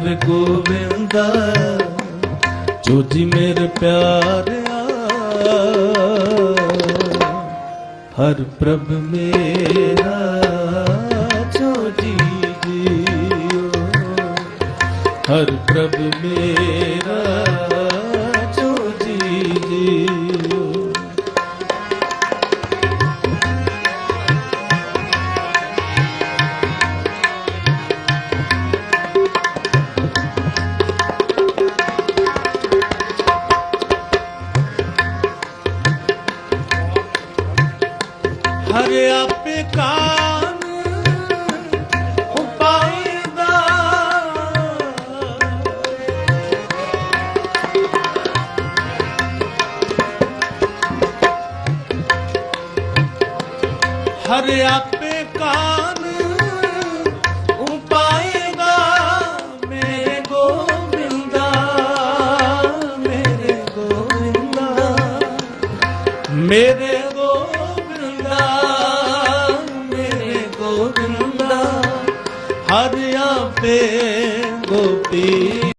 ਗੋਬਿੰਦਾ ਜੋ ਜੀ ਮੇਰੇ ਪਿਆਰਿਆ ਹਰ ਪ੍ਰਭ ਮੇਰਾ ਜੋ ਜੀ ਜੀਓ ਹਰ ਪ੍ਰਭ ਮੇਰਾ ਹਰ ਆਪੇ ਕਾਨ ਉਪਾਇਦਾ ਹਰ ਆਪੇ ਕਾਨ ਉਪਾਇਦਾ ਮੇਰੇ ਗੋਬਿੰਦਾ ਮੇਰੇ ਗੋਬਿੰਦਾ ਮੇਰੇ ਗੋਬਿੰਦਾ ਹਰਿ ਆਪੇ ਗੋਪੀ